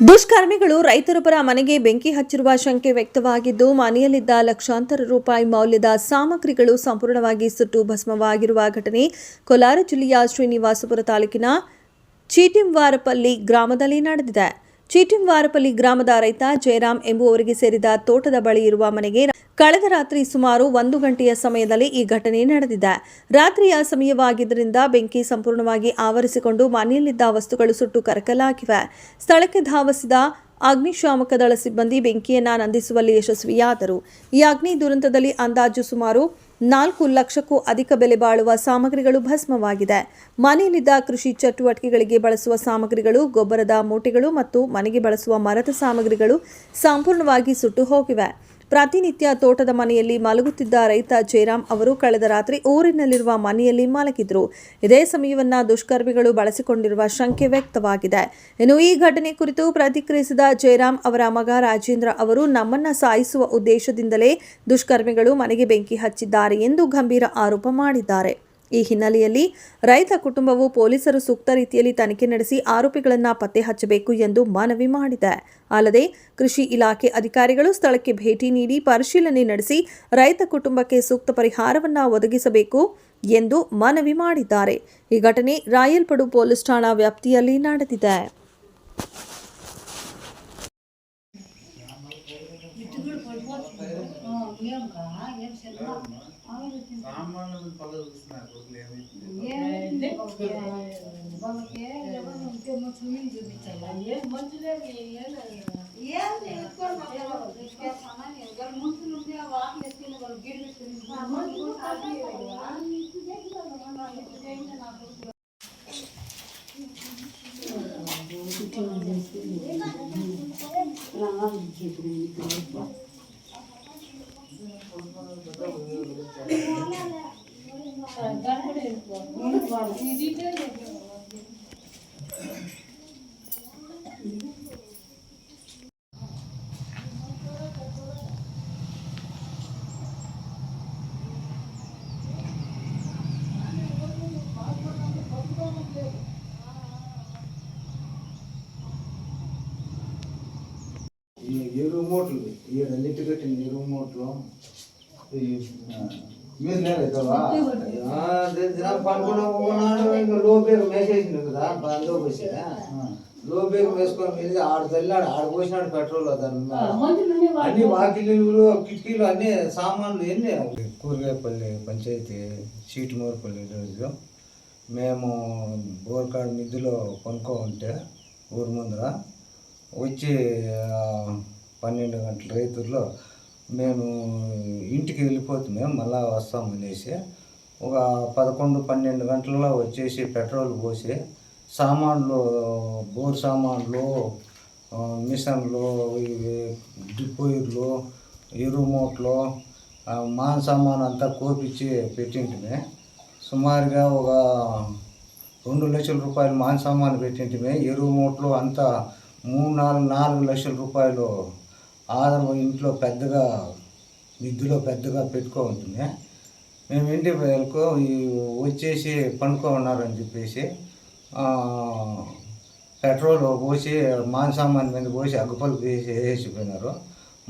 ದುಷ್ಕರ್ಮಿಗಳು ರೈತರೊಬ್ಬರ ಮನೆಗೆ ಬೆಂಕಿ ಹಚ್ಚಿರುವ ಶಂಕೆ ವ್ಯಕ್ತವಾಗಿದ್ದು, ಮನೆಯಲ್ಲಿದ್ದ ಲಕ್ಷಾಂತರ ರೂಪಾಯಿ ಮೌಲ್ಯದ ಸಾಮಗ್ರಿಗಳು ಸಂಪೂರ್ಣವಾಗಿ ಸುಟ್ಟು ಭಸ್ಮವಾಗಿರುವ ಘಟನೆ ಕೋಲಾರ ಜಿಲ್ಲೆಯ ಶ್ರೀನಿವಾಸಪುರ ತಾಲೂಕಿನ ಚೀಟಿಂವಾರಪಲ್ಲಿ ಗ್ರಾಮದಲ್ಲಿ ನಡೆದಿದೆ. ಚೀಟಿಂವಾರಪಲ್ಲಿ ಗ್ರಾಮದ ರೈತ ಜಯರಾಮ್ ಎಂಬುವವರಿಗೆ ಸೇರಿದ ತೋಟದ ಬಳಿ ಇರುವ ಮನೆಗೆ ಕಳೆದ ರಾತ್ರಿ ಸುಮಾರು ಒಂದು ಗಂಟೆಯ ಸಮಯದಲ್ಲಿ ಈ ಘಟನೆ ನಡೆದಿದೆ. ರಾತ್ರಿಯ ಸಮಯವಾಗಿದ್ದರಿಂದ ಬೆಂಕಿ ಸಂಪೂರ್ಣವಾಗಿ ಆವರಿಸಿಕೊಂಡು ಮನೆಯಲ್ಲಿದ್ದ ವಸ್ತುಗಳು ಸುಟ್ಟು ಕರಕಲಾಗಿವೆ. ಸ್ಥಳಕ್ಕೆ ಧಾವಿಸಿದ ಅಗ್ನಿಶಾಮಕ ದಳ ಸಿಬ್ಬಂದಿ ಬೆಂಕಿಯನ್ನ ನಂದಿಸುವಲ್ಲಿ ಯಶಸ್ವಿಯಾದರು. ಈ ಅಗ್ನಿ ದುರಂತದಲ್ಲಿ ಅಂದಾಜು ಸುಮಾರು ನಾಲ್ಕು ಲಕ್ಷಕ್ಕೂ ಅಧಿಕ ಬೆಲೆ ಬಾಳುವ ಸಾಮಗ್ರಿಗಳು ಭಸ್ಮವಾಗಿದೆ. ಮನೆಯಲ್ಲಿದ್ದ ಕೃಷಿ ಚಟುವಟಿಕೆಗಳಿಗೆ ಬಳಸುವ ಸಾಮಗ್ರಿಗಳು, ಗೊಬ್ಬರದ ಮೂಟೆಗಳು ಮತ್ತು ಮನೆಗೆ ಬಳಸುವ ಮರದ ಸಾಮಗ್ರಿಗಳು ಸಂಪೂರ್ಣವಾಗಿ ಸುಟ್ಟು ಹೋಗಿವೆ. ಪ್ರತಿನಿತ್ಯ ತೋಟದ ಮನೆಯಲ್ಲಿ ಮಲಗುತ್ತಿದ್ದ ರೈತ ಜಯರಾಮ್ ಅವರು ಕಳೆದ ರಾತ್ರಿ ಊರಿನಲ್ಲಿರುವ ಮನೆಯಲ್ಲಿ ಮಲಗಿದ್ರು. ಇದೇ ಸಮಯವನ್ನ ದುಷ್ಕರ್ಮಿಗಳು ಬಳಸಿಕೊಂಡಿರುವ ಶಂಕೆ ವ್ಯಕ್ತವಾಗಿದೆ. ಇನ್ನು ಈ ಘಟನೆ ಕುರಿತು ಪ್ರತಿಕ್ರಿಯಿಸಿದ ಜಯರಾಮ್ ಅವರ ಮಗ ರಾಜೇಂದ್ರ ಅವರು, ನಮ್ಮನ್ನ ಸಾಯಿಸುವ ಉದ್ದೇಶದಿಂದಲೇ ದುಷ್ಕರ್ಮಿಗಳು ಮನೆಗೆ ಬೆಂಕಿ ಹಚ್ಚಿದ್ದಾರೆ ಎಂದು ಗಂಭೀರ ಆರೋಪ ಮಾಡಿದ್ದಾರೆ. ಈ ಹಿನ್ನೆಲೆಯಲ್ಲಿ ರೈತ ಕುಟುಂಬವು ಪೊಲೀಸರು ಸೂಕ್ತ ರೀತಿಯಲ್ಲಿ ತನಿಖೆ ನಡೆಸಿ ಆರೋಪಿಗಳನ್ನು ಪತ್ತೆ ಹಚ್ಚಬೇಕು ಎಂದು ಮನವಿ ಮಾಡಿದೆ. ಅಲ್ಲದೆ ಕೃಷಿ ಇಲಾಖೆ ಅಧಿಕಾರಿಗಳು ಸ್ಥಳಕ್ಕೆ ಭೇಟಿ ನೀಡಿ ಪರಿಶೀಲನೆ ನಡೆಸಿ ರೈತ ಕುಟುಂಬಕ್ಕೆ ಸೂಕ್ತ ಪರಿಹಾರವನ್ನು ಒದಗಿಸಬೇಕು ಎಂದು ಮನವಿ ಮಾಡಿದ್ದಾರೆ. ಈ ಘಟನೆ ರಾಯಲ್ಪಡು ಪೊಲೀಸ್ ಠಾಣಾ ವ್ಯಾಪ್ತಿಯಲ್ಲಿ ನಡೆದಿದೆ. సామాన్లు పగలుస్తున్నారు కొడుకులు ఏమైంది ఈ ఈ రెండింటికి ఈ రూమ్ అవుట్లో మీరు లేదు కదా? ఇంకా లో బేగ్ మేసేసిండు కదా బందో పోసినా లో బేగ్ వేసుకొని మీద ఆడు తల్లినాడు ఆడు పోసినాడు పెట్రోల్ అతను అన్ని వాకిళ్ళు కిటికీలు అన్ని సామాన్లు ఏం కూరగాయపల్లి పంచాయతీ చీటి మోరపల్లి రోజులో మేము బోర్కాడు నిధిలో కొనుక్కో ఉంటే ఊరు ముందర వచ్చి పన్నెండు గంటల రైతుల్లో మేము ఇంటికి వెళ్ళిపోతున్నాం మళ్ళా వస్తాం అనేసి. ఒక పదకొండు పన్నెండు గంటల్లో వచ్చేసి పెట్రోల్ పోసి సామాన్లు బోర్ సామాన్లు మిషన్లు ఇవి డిపోయిర్లు ఎరువు మూటలు మాన్ సామాన్ అంతా కోపించి పెట్టింటిమే. సుమారుగా ఒక రెండు లక్షల రూపాయలు మాన్ సామాను పెట్టింటిమే. ఎరువు మూట్లు అంతా మూడు నాలుగు నాలుగు లక్షల రూపాయలు ఆధారం ఇంట్లో పెద్దగా నిద్దులో పెద్దగా పెట్టుకో ఉంటుంది. మేము ఇంటి వెళ్ళకో ఈ వచ్చేసి పండుకో ఉన్నారని చెప్పేసి పెట్రోల్ పోసి మాన్సామాన్ మీద పోసి అగ్గుపలు వేసి వేసిపోయినారు.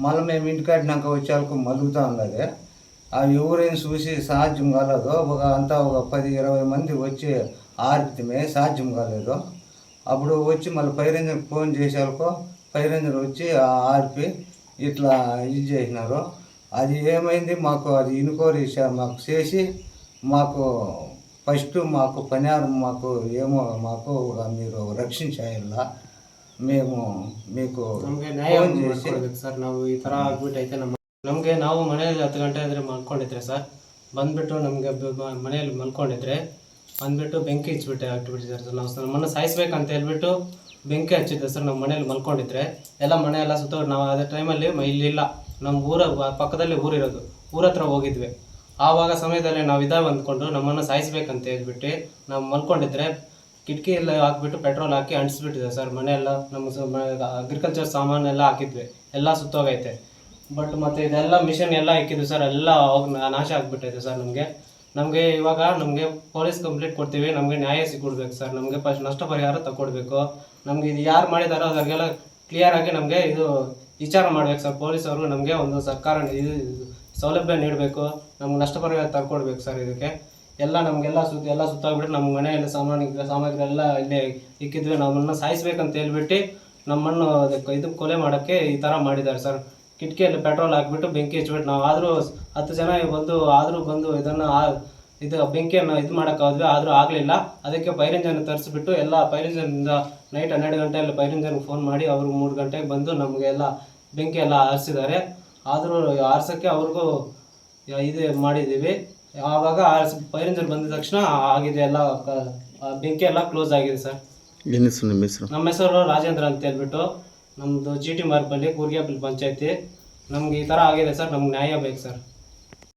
మళ్ళీ మేము ఇంటికాడినాక వచ్చేలకు మలుగుతూ ఉన్నది. అవి ఎవరైనా చూసి సాధ్యం కాలేదు ఒక అంతా ఒక పది ఇరవై మంది వచ్చి ఆర్పితమే సాధ్యం కాలేదు. అప్పుడు వచ్చి మళ్ళీ పైరంజన్ ఫోన్ చేసేళ్ళకో పైరేంజర్ వచ్చి ఆ ఆర్పి ఇట్లా ఇది చేసినారు అది ఏమైంది మాకు అది ఇనుకోరి మాకు చేసి మాకు ఫస్ట్ మాకు పనిహారం మాకు ఏమో మాకు ఒక మీరు రక్షించాలా మేము మీకు ನಮಗೆ ನ್ಯಾಯ ಫೋನ್ చేసి ಮಾಡ್ಕೊಡ್ಬೇಕು ಸರ್ ನಾವು ಈ ಥರ ಆಗ್ಬಿಟ್ಟೈತೆ ನಮ್ಮ ನಮಗೆ ನಾವು ಮನೆಯಲ್ಲಿ ಹತ್ತು ಗಂಟೆ ಆದರೆ ಮಲ್ಕೊಂಡಿದ್ರೆ ಸರ್ ಬಂದ್ಬಿಟ್ಟು ನಮಗೆ ಮನೆಯಲ್ಲಿ ಮಲ್ಕೊಂಡಿದ್ರೆ ಬಂದ್ಬಿಟ್ಟು ಬೆಂಕಿ ಹಚ್ಬಿಟ್ಟೆ ಹಾಕ್ಬಿಟ್ಟಿದ್ದಾರೆ ಸರ್ ನಾವು ಸರ್ ನಮ್ಮನ್ನು ಸಾಯಿಸ್ಬೇಕಂತ ಹೇಳ್ಬಿಟ್ಟು ಬೆಂಕಿ ಹಚ್ಚಿದ್ದೆ ಸರ್ ನಮ್ಮ ಮನೇಲಿ ಮಲ್ಕೊಂಡಿದ್ರೆ, ಎಲ್ಲ ಮನೆ ಎಲ್ಲ ಸುತ್ತ ನಾವು ಅದೇ ಟೈಮಲ್ಲಿ ಇಲ್ಲಿಲ್ಲ ನಮ್ಮ ಊರ ಪಕ್ಕದಲ್ಲಿ ಊರಿರೋದು. ಊರ ಹತ್ರ ಹೋಗಿದ್ವಿ. ಆವಾಗ ಸಮಯದಲ್ಲಿ ನಾವು ಇದಾವೆ ಅಂದ್ಕೊಂಡು ನಮ್ಮನ್ನು ಸಾಯಿಸ್ಬೇಕಂತ ಹೇಳ್ಬಿಟ್ಟು ನಾವು ಮಲ್ಕೊಂಡಿದ್ರೆ, ಕಿಟಕಿ ಎಲ್ಲ ಹಾಕ್ಬಿಟ್ಟು ಪೆಟ್ರೋಲ್ ಹಾಕಿ ಅಂಟಿಸ್ಬಿಟ್ಟಿದೆ ಸರ್. ಮನೆ ಎಲ್ಲ ನಮ್ಮ ಅಗ್ರಿಕಲ್ಚರ್ ಸಾಮಾನೆಲ್ಲ ಹಾಕಿದ್ವಿ. ಎಲ್ಲ ಸುತ್ತೋಗೈತೆ. ಬಟ್ ಮತ್ತೆ ಇದೆಲ್ಲ ಮಿಷನ್ ಎಲ್ಲ ಇಕ್ಕಿದ್ವಿ ಸರ್. ಎಲ್ಲ ನಾಶ ಆಗಿಬಿಟ್ಟೈತೆ ಸರ್ ನಮಗೆ. ನಮಗೆ ಇವಾಗ ನಮಗೆ ಪೊಲೀಸ್ ಕಂಪ್ಲೇಂಟ್ ಕೊಡ್ತೀವಿ, ನಮಗೆ ನ್ಯಾಯ ಸಿಕ್ಕೊಡ್ಬೇಕು ಸರ್. ನಮಗೆ ಫಸ್ಟ್ ನಷ್ಟ ಪರಿಹಾರ ತಗೊಡ್ಬೇಕು ನಮಗೆ ಇದು ಯಾರು ಮಾಡಿದಾರೋ ಅದರಿಗೆಲ್ಲ ಕ್ಲಿಯರ್ ಆಗಿ ನಮಗೆ ಇದು ವಿಚಾರ ಮಾಡ್ಬೇಕು ಸರ್. ಪೊಲೀಸ್ ಅವರು ನಮಗೆ ಒಂದು ಸರ್ಕಾರ ಇದು ಸೌಲಭ್ಯ ನೀಡಬೇಕು. ನಮ್ಗೆ ನಷ್ಟ ಪರಿಹಾರ ತಗೊಡ್ಬೇಕು ಸರ್ ಇದಕ್ಕೆ. ಎಲ್ಲ ನಮಗೆಲ್ಲ ಸುತ್ತ ಎಲ್ಲ ಸುತ್ತಾಗ್ಬಿಟ್ಟು ನಮ್ಮ ಮನೆಯಲ್ಲಿ ಸಾಮಗ್ರಿ ಎಲ್ಲ ಇಲ್ಲೇ ಇಕ್ಕಿದ್ವಿ. ನಮ್ಮನ್ನು ಸಾಯಿಸ್ಬೇಕಂತ ಹೇಳ್ಬಿಟ್ಟು ನಮ್ಮನ್ನು ಅದಕ್ಕೆ ಇದು ಕೊಲೆ ಮಾಡೋಕ್ಕೆ ಈ ಥರ ಮಾಡಿದ್ದಾರೆ ಸರ್. ಕಿಟಕಿಯಲ್ಲಿ ಪೆಟ್ರೋಲ್ ಹಾಕ್ಬಿಟ್ಟು ಬೆಂಕಿ ಹಚ್ಬಿಟ್ಟು ನಾವು ಆದರೂ ಹತ್ತು ಜನ ಬಂದು ಆದರೂ ಬಂದು ಇದನ್ನು ಆ- ಇದು ಬೆಂಕಿಯನ್ನು ಇದು ಮಾಡೋಕ್ಕಾದ್ವಿ ಆದರೂ ಆಗಲಿಲ್ಲ. ಅದಕ್ಕೆ ಫೈರಿಂಜನ್ ತರಿಸ್ಬಿಟ್ಟು ಎಲ್ಲ ಫೈರಿಂಜನಿಂದ ನೈಟ್ ಹನ್ನೆರಡು ಗಂಟೆಯಲ್ಲಿ ಫೈರಿಂಜನ್ಗೆ ಫೋನ್ ಮಾಡಿ ಅವರು ಮೂರು ಗಂಟೆಗೆ ಬಂದು ನಮಗೆ ಎಲ್ಲ ಬೆಂಕಿ ಎಲ್ಲ ಆರಿಸಿದ್ದಾರೆ. ಆದರೂ ಆರಿಸೋಕ್ಕೆ ಅವ್ರಿಗೂ ಇದು ಮಾಡಿದ್ದೀವಿ. ಆವಾಗ ಆರಿಸ್ ಫೈರಿಂಜನ್ ಬಂದಿದ ತಕ್ಷಣ ಆಗಿದೆ ಎಲ್ಲ ಬೆಂಕಿ ಎಲ್ಲ ಕ್ಲೋಸ್ ಆಗಿದೆ ಸರ್. ಏನು ಹೆಸರು ನಿಮ್ಮ ಹೆಸರು? ನಮ್ಮ ಹೆಸರು ರಾಜೇಂದ್ರ ಅಂತ ಹೇಳ್ಬಿಟ್ಟು. ನಮ್ಮದು ಜಿ ಟಿ ಮಾರ್ಪಲ್ಲಿ ಕೂರ್ಗ್ಯಾಪಲ್ಲಿ ಪಂಚಾಯತಿ. ನಮ್ಗೆ ಈ ಥರ ಆಗಿದೆ ಸರ್ ನಮ್ಗೆ ನ್ಯಾಯ ಬೇಕು ಸರ್.